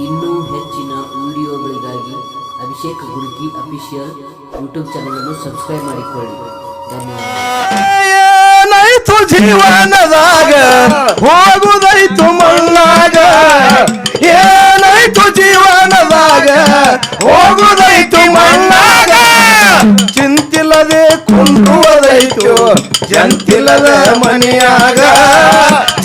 ಇನ್ನೂ ಹೆಚ್ಚಿನ ವಿಡಿಯೋಗಳಿಗಾಗಿ ಅಭಿಷೇಕ್ ಗುರುಕಿ ಅಫಿಷಿಯಲ್ ಯೂಟ್ಯೂಬ್ ಅನ್ನು ಸಬ್ಸ್ಕ್ರೈಬ್ ಮಾಡಿಕೊಳ್ಳಿ. ಏನಾಯ್ತು ಜೀವನದಾಗ? ಹೋಗುದೈತು ಮಣ್ಣಾಗ? ಏನಾಯ್ತು ಜೀವನದಾಗ? ಹೋಗುದೈತು ಮಣ್ಣಾಗ? ಚಿಂತಿಲ್ಲದೆ ಕುಂದುವುದೈತು ಜಂತಿಲ್ಲದ ಮನೆಯಾಗ.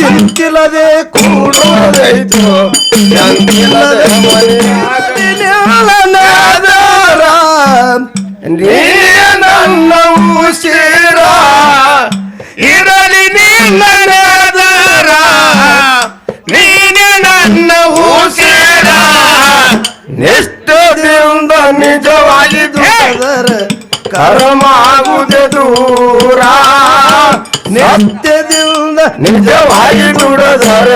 ಚಿಂತಿಲ್ಲದೆ ಕೂಡುವುದೈತು ಜಂತಿಲ್ಲದ ಮನೆಯಾಗ ನಿಲ್ಲನಾದರ ನೀ ನನ್ನ ಉಸಿರ ಇರಲಿ ನಿನ್ನದರ ನೀನೆ ನನ್ನ ಉಸಿರ ನಿಷ್ಠದಿಂದ ನಿಜವಾಗಿ ದುಡಿದರ ಕರ್ಮಾಗುದೆ ದೂರ ನಿತ್ಯದಿಂದ ನಿಜವಾಗಿ ಎಲ್ಲ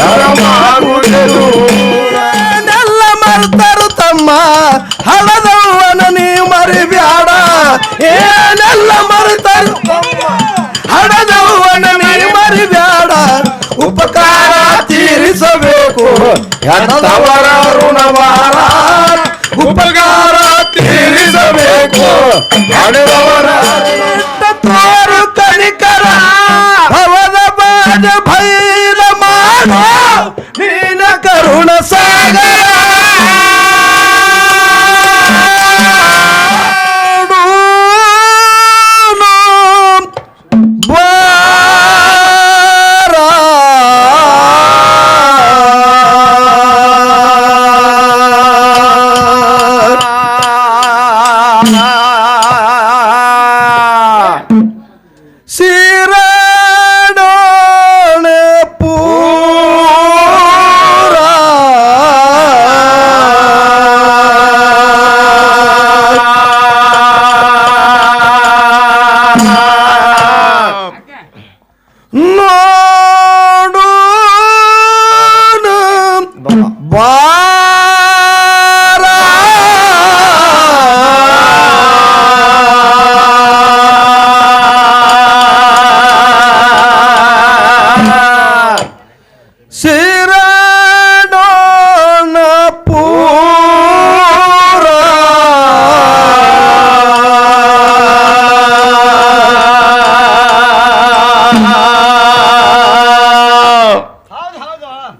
ಕರ್ಮಾಗುದೆ ದೂರ ನೆಲ್ಲ ಮರ್ತರು ತಮ್ಮ ಹಳದವನ ನೀ ಮರಿಬ್ಯಾಡ. ಏನೆಲ್ಲ ಮರ್ತರು ತಮ್ಮ ಹಣದವನ ನೀ ಮರಿಬ್ಯಾಡ. ಉಪಕಾರ ತೀರಿಸಬೇಕು. ಎಂತವರ ಋಣವಾರ ಉಪಕಾರ ತೀರಿಸಬೇಕು. ಹಣದವರ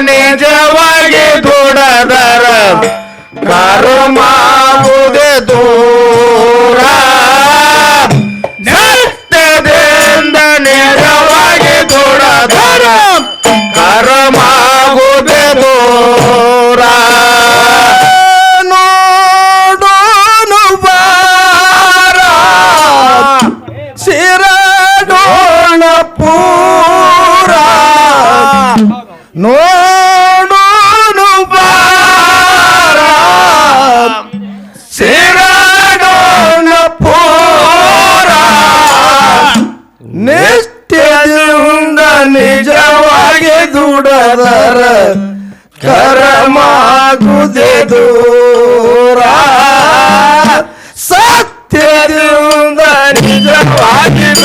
ನಿಜವಾಗಿ ದುಡದರ ಕರ್ಮಾವುದೆ ದೂರ. ನಿಜವಾಗಿ ದುಡದರ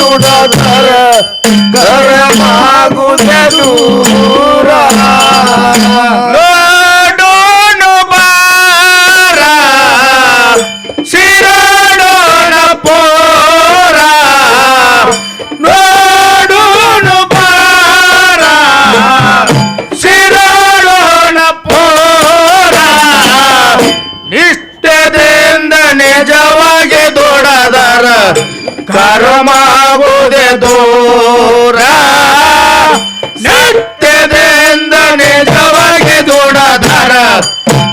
ನಿಜವಾಗಿ ದುಡದರ ಕರಮಾಗುದೆ ದೂರ ಕಾರ ಕರ್ಮಾಗುವುದೇ ದೂರ. ಸತ್ಯದಿಂದ ನಿಜವಾಗಿ ದೂಡಧರ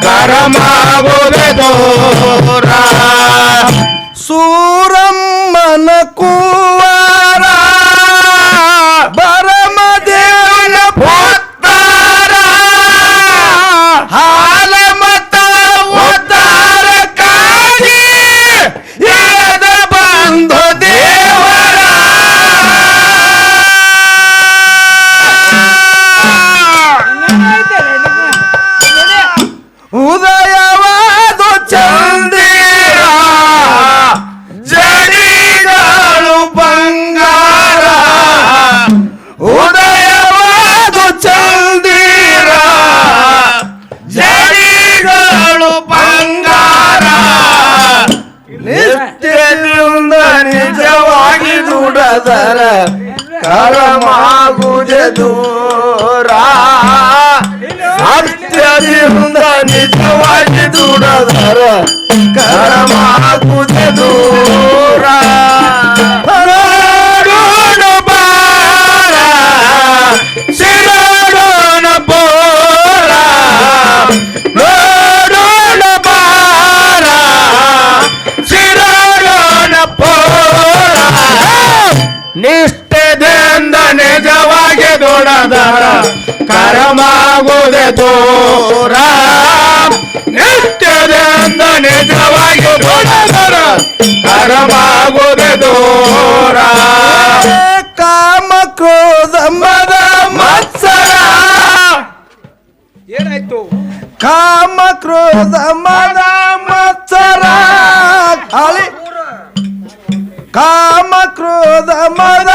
ಕರ್ಮಾಗುವುದೇ ದೂರ. ಸೂರಮ್ಮನ ಕೂ ಕರಮಾಗುದೆ ದೂರ ಸತ್ಯದಿಂದ ನಿಜವಾಗಿ ದುಡದರ ಕರಮಾಗುದೆ ನಿಜವಾಗಿ ದೊಡದರ ಕರಮಾಗುದೆ ದೂರ. ಕಾಮ ಕ್ರೋಧ ಮದ ಮತ್ಸರ. ಏನಾಯ್ತು? ಕಾಮ ಕ್ರೋಧ ಮದ ಮತ್ಸರ. ಕಾಮ ಕ್ರೋಧ. ಮದ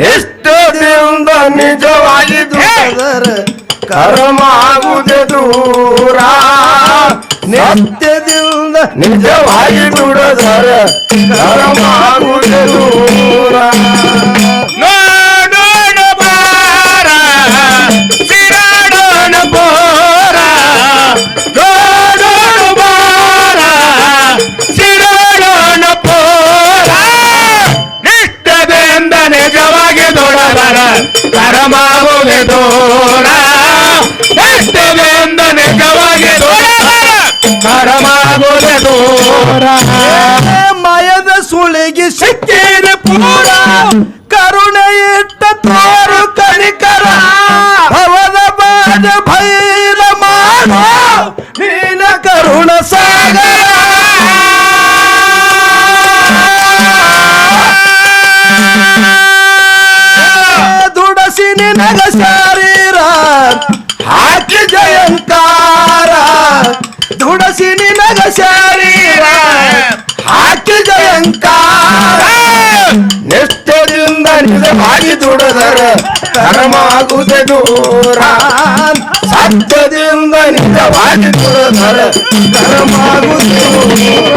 ನಿಷ್ಠದಿಂದ ನಿಜವಾಗಿ ಕರ್ಮ ಆಗುದೆ ದೂರ? ನಿತ್ಯದಿಂದ ನಿಜವಾಗಿ ದುಡದರ ಕರ್ಮಾಗುದೆ ದೂರ? ಕರಮಾಗುವೆ ದೂರ ನಿಷ್ಠದಿಂದ ನಿಜವಾಗಿ ದೊಡದರ ಕರಮಾಗುವೆ ದೂರ ಮಯದ ಸುಳಿಗೆ ಸಿಕ್ಕಿದ ಪೂರ ಕರುಣೆ ಇಟ್ಟ ತೋರು ಕಣಿಕರ ಭವದ ಬಾದ ಭೈರ ಮಾಡ ನೀನ ಕರುಣ ಸಾಗರ ದುಡಸಿ ನಿನಗ ಶಾರೀರ ದುಡಸಿ ನಿನಗ ಶಾರೀರ ಹಾಕಿ ಜಯಂಕಾರ ನಿಷ್ಠದಿಂದ ನಿಜವಾಗಿ ದುಡದರ ಕರ್ಮಾಗುದೆ ದೂರ ಸತ್ಯದಿಂದ ನಿಜವಾಗಿ ದುಡದರ ಕರ್ಮಾಗುದೆ ದೂರ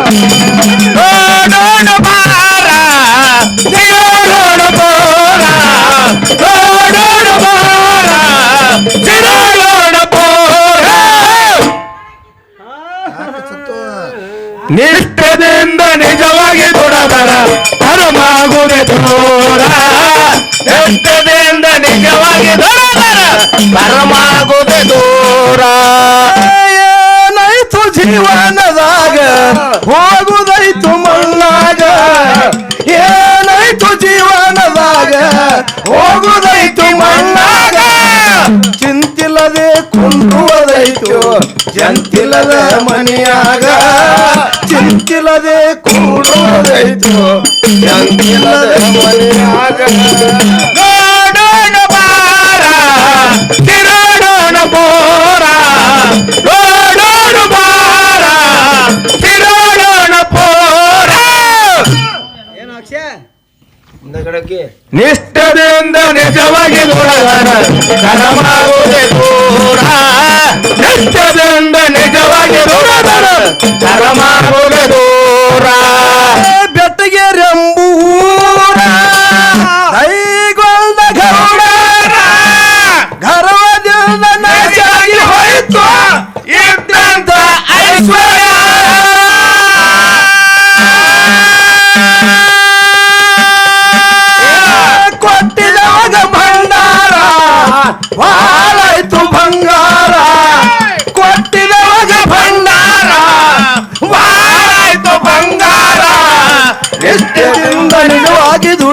ನೋಡೋಣ ಬಾರ ತಿರೋಡೋಣ ಬೋರ ನೋಡೋಣ ಬಾರ ನಿಷ್ಠದಿಂದ ನಿಜವಾಗಿ ದುಡದರ ಧರ್ಮಾಗುದೆ ದೂರ. ನಿಷ್ಠದಿಂದ ನಿಜವಾಗಿ ದುಡದರ ಧರ್ಮಾಗುದೆ ದೂರ. ಏನಾಯ್ತು ಜೀವನದಾಗ, ಹೋಗುದೈತು ಮಣ್ಣಾಗ. ಏನಾಯ್ತು ಜೀವನದಾಗ, ಹೋಗುದೈತು ಮಣ್ಣಾಗ. ಚಿಂತಿಲ್ಲದೆ ಕುಂದುವುದೈತು ಜಂತಿಲ್ಲದ ಮನೆಯಾಗ ಚಿಂತಿಲ್ಲದೆ ಕೂಡೋದೈತು. ಜಂತಿಲ್ಲದ ಮನೆಯಾಗ. ನೋಡೋಣ ಬಾರ ತಿರೋಡೋಣ ಬೋರ ನೋಡೋಣ ಬಾರ ತಿರೋಡೋಣ ಪೋರ. ಏನು ಅಕ್ಷಯ? ನಿಜವಾಗಿ ನೋಡಲಾರ ಕರಮಾಗುದೆ ದೂರ ಇಷ್ಟದಿಂದ ನಿಜವಾಗಿ ದೂರ ದೂರ.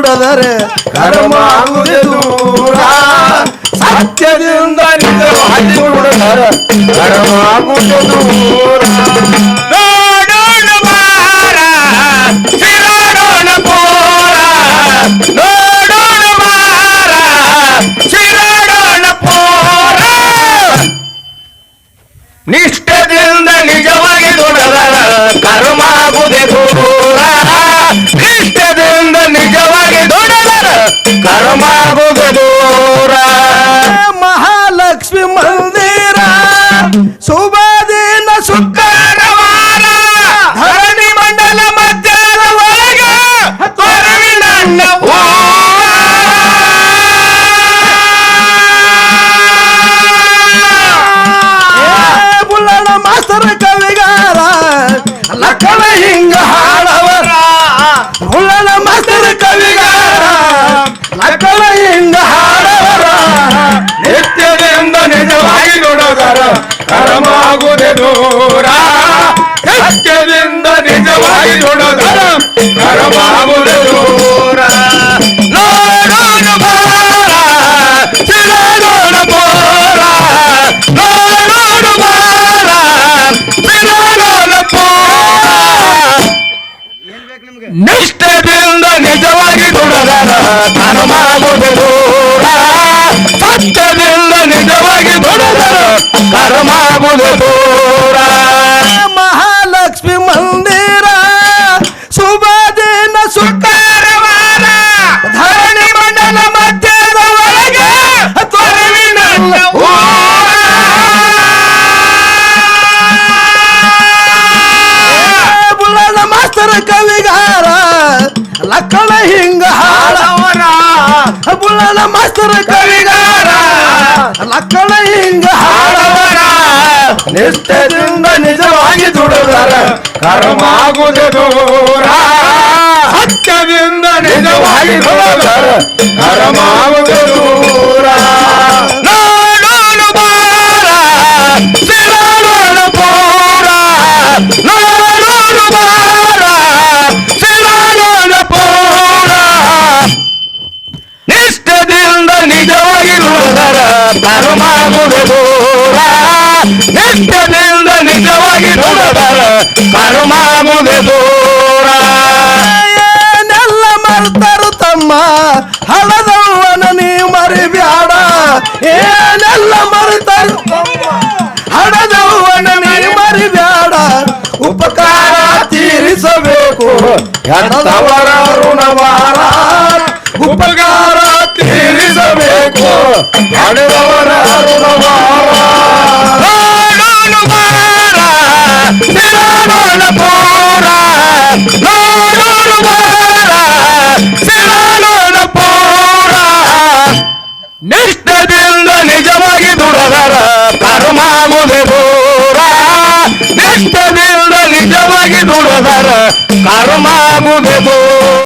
ನಿಜವಾಗಿ ದುಡದರೆ ಕರ್ಮ ಆಗುವುದೇ ದೂರ ಸತ್ಯದಿಂದ ನಿಜವಾಗಿ ದುಡದರೆ ಕರ್ಮ ಆಗುವುದೇ ದೂರ ನೋಡೋಣ ಬಾರ ಸಿರೋಣ ಪೋರ ನೋಡೋಣ ಬಾರ ಸಿರೋಣ ಪೋರ ನಿಷ್ಠದಿಂದ ನಿಜವಾಗಿ ದುಡದರ ಕರ್ಮಾಗುದೆ ದುಡದರ ಕರ್ಮಾಗುದೆ ದೂರ ಮಹಾಲಕ್ಷ್ಮಿ ಮಂದಿರ ಶುಭ ದಿನ ಶುಕ್ರವಾರ. ಧರಣಿ ಮಂಡಲ ಮಧ್ಯಾಹ್ನ ಒಳಗ ತೊರವಿನ ಬುಲ್ಲಣ ಮಾಸ್ತರ ಕವಿಗಾರ ಲಕ್ಕಣ ಹಿಂಗ ಹಾಡವರ. ಬುಲ್ಲಣ ಮಾಸ್ತರ ಕವಿಗಾರ. ಲಕ್ಕಣ ಹಿಂಗ ಹಾಡವರ ನಿತ್ಯದಿಂದ ನಿಜವಾಗಿ ನೋಡೋದರ ಕರ್ಮಾಗುದೆ ದೂರ ಸತ್ಯದಿಂದ ನಿಜವಾಗಿ ನೋಡೋದರ ಕರ್ಮಾಗುದೆ ದೂರ ಕರ್ಮಾಗುವುದು ದೂರ ಮಹಾಲಕ್ಷ್ಮಿ ಮಂದಿರ. ಶುಭ ದಿನ ಶುಕ್ರವಾರ ಧರಣಿ ಮಂಡಲ ಮಧ್ಯದ ಒಳಗೆ ತೊರವಿನ ಬುಲ್ಲಣ ಮಾಸ್ತರ ಕವಿಗಾರ ಲಕ್ಕಣ ಹಿಂಗ ಹಾಳವರ ಬುಲ್ಲಣ ಮಾಸ್ತರ ನಿಷ್ಠೆಯಿಂದ ನಿಜವಾಗಿ ದುಡಿದರ ಕರ್ಮಾಗುವುದು ದೂರ ಸತ್ಯದಿಂದ ನಿಜವಾಗಿ ದುಡಿದರ ಕರ್ಮಾಗುವುದು ದೂರ ನೋಡೋಣ ಬಾರ ಸಿರೋಣ ಪೋರ ನೋಡೋಣ ಬಾರ ಸಿರೋಣ ಪೋರ ನಿಷ್ಠದಿಂದ ನಿಜವಾಗಿ ನುಡಿದರ ಕರ್ಮಾಗುವುದು ದೂರ ನಿಷ್ಠದಿಂದ ನಿಜವಾಗಿ ನುಡದರ ಕರ್ಮ ಮುಂದೆ ದೂರ. ಏನೆಲ್ಲ ಮರ್ತರು ತಮ್ಮ? ಹಳದವ್ವನ ನೀ ಮರಿಬ್ಯಾಡ. ಏನೆಲ್ಲ ಮರ್ತರು ಹಣದವ್ವನ ನೀ ಮರಿಬ್ಯಾಡ. ಉಪಕಾರ ತೀರಿಸಬೇಕು. ಹೆಣದವರ ಋಣವಾರ ಉಪಕಾರ ತೀರಿಸಬೇಕು. ಹಣದವರ ಋಣವಾರ ನಿಷ್ಠದಿಂದ ನಿಜವಾಗಿ ದುಡದರ ಕರ್ಮಾಗುದೆ ದೂರ ನಿಷ್ಠದಿಂದ ನಿಜವಾಗಿ ದುಡದರ ಕರ್ಮಾಗುದೆ ದೂರ